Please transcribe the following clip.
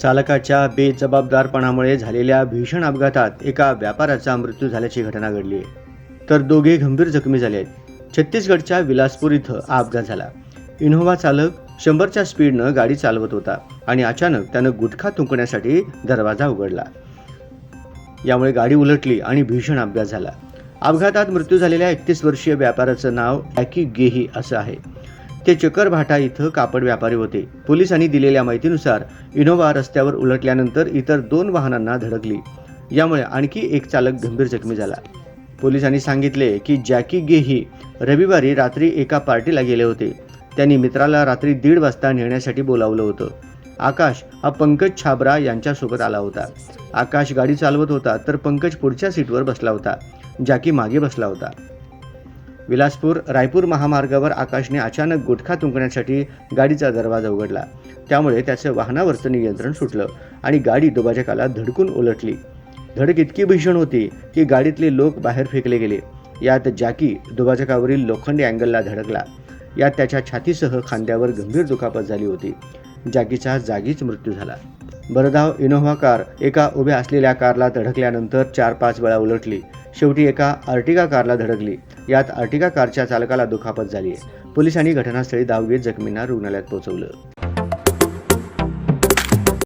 चालकाच्या बेजबाबदारपणामुळे झालेल्या भीषण अपघातात एका व्यापाऱ्याचा मृत्यू झाल्याची घटना घडली. आहे तर दोघे गंभीर जखमी झाले. आहेत छत्तीसगडच्या विलासपूर इथं हा अपघात झाला. इनोव्हा चालक शंभरच्या स्पीडनं गाडी चालवत होता आणि अचानक त्यानं गुटखा थुंकण्यासाठी दरवाजा उघडला. यामुळे गाडी उलटली आणि भीषण अपघात झाला. अपघातात मृत्यू झालेल्या एकतीस वर्षीय व्यापाऱ्याचं नाव ॲकी गेही असं आहे. ते चकरभाटा इथं कापड व्यापारी होते. पोलिसांनी दिलेल्या माहितीनुसार इनोव्हा रस्त्यावर उलटल्यानंतर इतर दोन वाहनांना धडकली. यामुळे आणखी एक चालक गंभीर जखमी झाला. पोलिसांनी सांगितले की जॅकी गेही रविवारी रात्री एका पार्टीला गेले होते. त्यांनी मित्राला रात्री दीड वाजता नेण्यासाठी बोलावलं होतं. आकाश हा पंकज छाबरा यांच्यासोबत आला होता. आकाश गाडी चालवत होता तर पंकज पुढच्या सीटवर बसला होता. जॅकी मागे बसला होता. विलासपूर रायपूर महामार्गावर आकाशने अचानक गुटखा तुंकण्यासाठी गाडीचा दरवाजा उघडला. त्यामुळे त्याचं वाहनावरचं नियंत्रण सुटलं आणि गाडी दुभाजकाला धडकून उलटली. धडक इतकी भीषण होती की गाडीतले लोक बाहेर फेकले गेले. यात जॅकी दुभाजकावरील लोखंडी अँगलला धडकला. यात त्याच्या छातीसह खांद्यावर गंभीर दुखापत झाली होती. जॅकीचा जागीच मृत्यू झाला. बरधाव इनोव्हा कार एका उभ्या असलेल्या कारला धडकल्यानंतर चार पाच वेळा उलटली. शेवटी एका अर्टिगा कारला धडकली. यात अर्टिगा कारच्या चालकाला दुखापत झाली आहे पोलिसांनी घटनास्थळी धाव घेत जखमींना रुग्णालयात पोहोचवलं.